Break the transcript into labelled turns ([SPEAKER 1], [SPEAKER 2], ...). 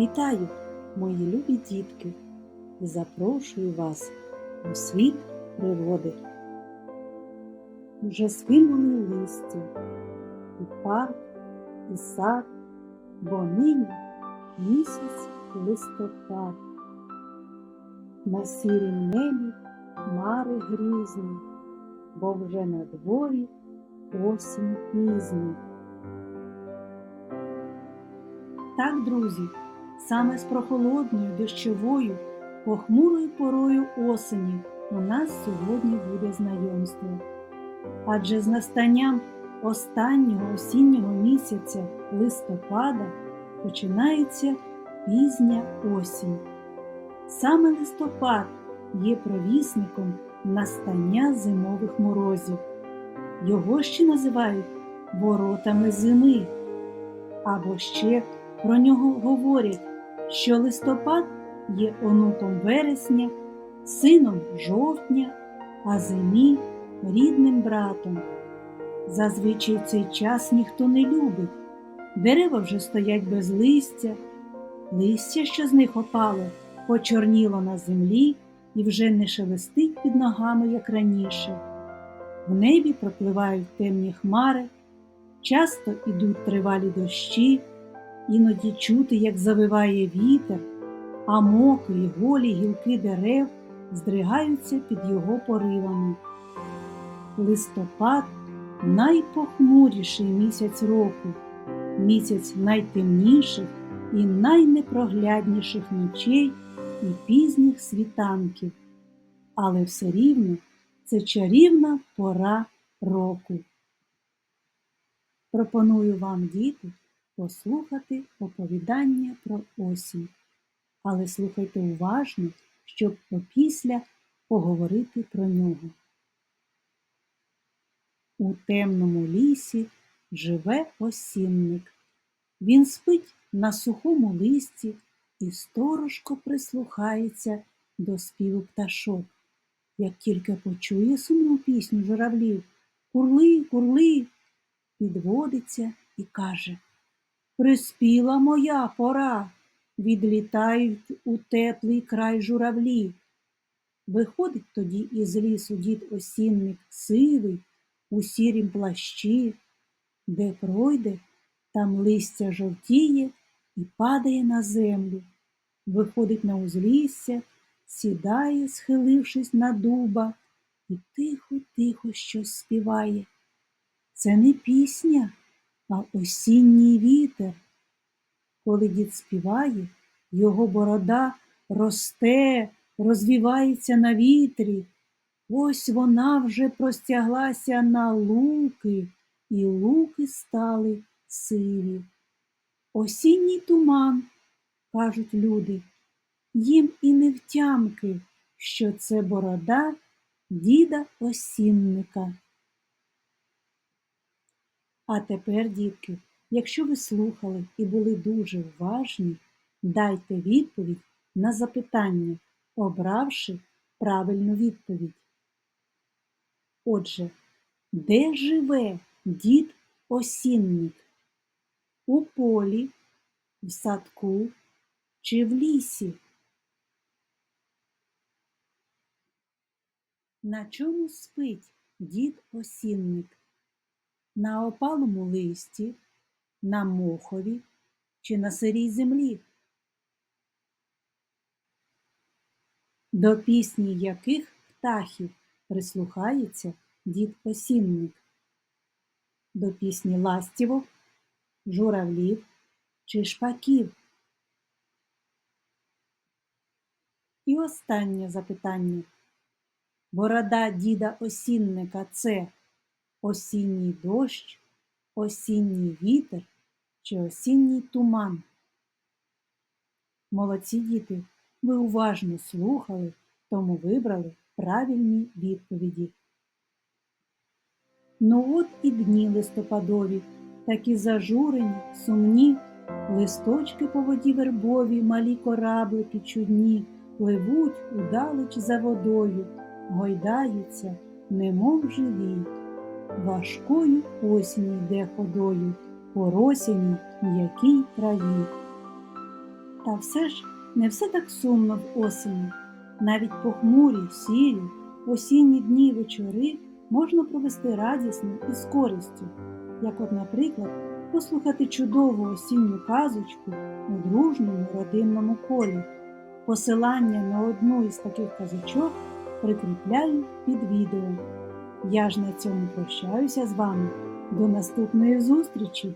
[SPEAKER 1] Вітаю, мої любі дітки, запрошую вас у світ природи. Вже скинули листя і парк, і сад, бо нині місяць листопад. На сірім небі хмари грізні, бо вже на дворі осінь пізній. Так, друзі, саме з прохолодною, дощовою, похмурою порою осені у нас сьогодні буде знайомство. Адже з настанням останнього осіннього місяця листопада починається пізня осінь. Саме листопад є провісником настання зимових морозів. Його ще називають воротами зими. Або ще про нього говорять, що листопад є онуком вересня, сином жовтня, а зимі рідним братом. Зазвичай цей час ніхто не любить. Дерева вже стоять без листя, листя, що з них опало, почорніло на землі і вже не шелестить під ногами, як раніше. В небі пропливають темні хмари, часто ідуть тривалі дощі, іноді чути, як завиває вітер, а мокрі голі гілки дерев здригаються під його поривами. Листопад найпохмуріший місяць року, місяць найтемніших і найнепроглядніших ночей і пізніх світанків, але все рівно це чарівна пора року. Пропоную вам, діти, послухати оповідання про осінь, але слухайте уважно, щоб опісля поговорити про нього. У темному лісі живе осінник. Він спить на сухому листі і сторожко прислухається до співу пташок. Як тільки почує сумну пісню журавлів Курли, курли, підводиться і каже Приспіла моя пора, відлітають у теплий край журавлі. Виходить тоді із лісу дід осінник сивий, у сірім плащі, де пройде, там листя жовтіє і падає на землю, виходить на узлісся, сідає, схилившись на дуба, і тихо-тихо щось співає. Це не пісня, а осінній вітер. Коли дід співає, його борода росте, розвівається на вітрі. Ось вона вже простяглася на луки, і луки стали сиві. Осінній туман, кажуть люди, їм і не втямки, що це борода діда осінника. А тепер, дітки, якщо ви слухали і були дуже уважні, дайте відповідь на запитання, обравши правильну відповідь. Отже, де живе дід осінник? У полі, в садку чи в лісі? На чому спить дід осінник? На опалому листі, на мохові чи на сирій землі? До пісні яких птахів прислухається дід осінник? До пісні ластівок, журавлів чи шпаків? І останнє запитання. Борода діда осінника це осінній дощ, осінній вітер чи осінній туман? Молодці діти, ви уважно слухали, тому вибрали правильні відповіді. Ну от і дні листопадові, такі зажурені, сумні, листочки по воді вербові, малі кораблики чудні, пливуть удалеч за водою, гойдаються, немов живі. Важкою осінь йде ходою, по росяній м'якій траві. Та все ж не все так сумно в осені. Навіть похмурі, сірі, осінні дні вечори можна провести радісно і з користю, як от, наприклад, послухати чудову осінню казочку у дружному родинному колі. Посилання на одну із таких казочок прикріпляю під відео. Я ж на цьому прощаюся з вами. До наступної зустрічі!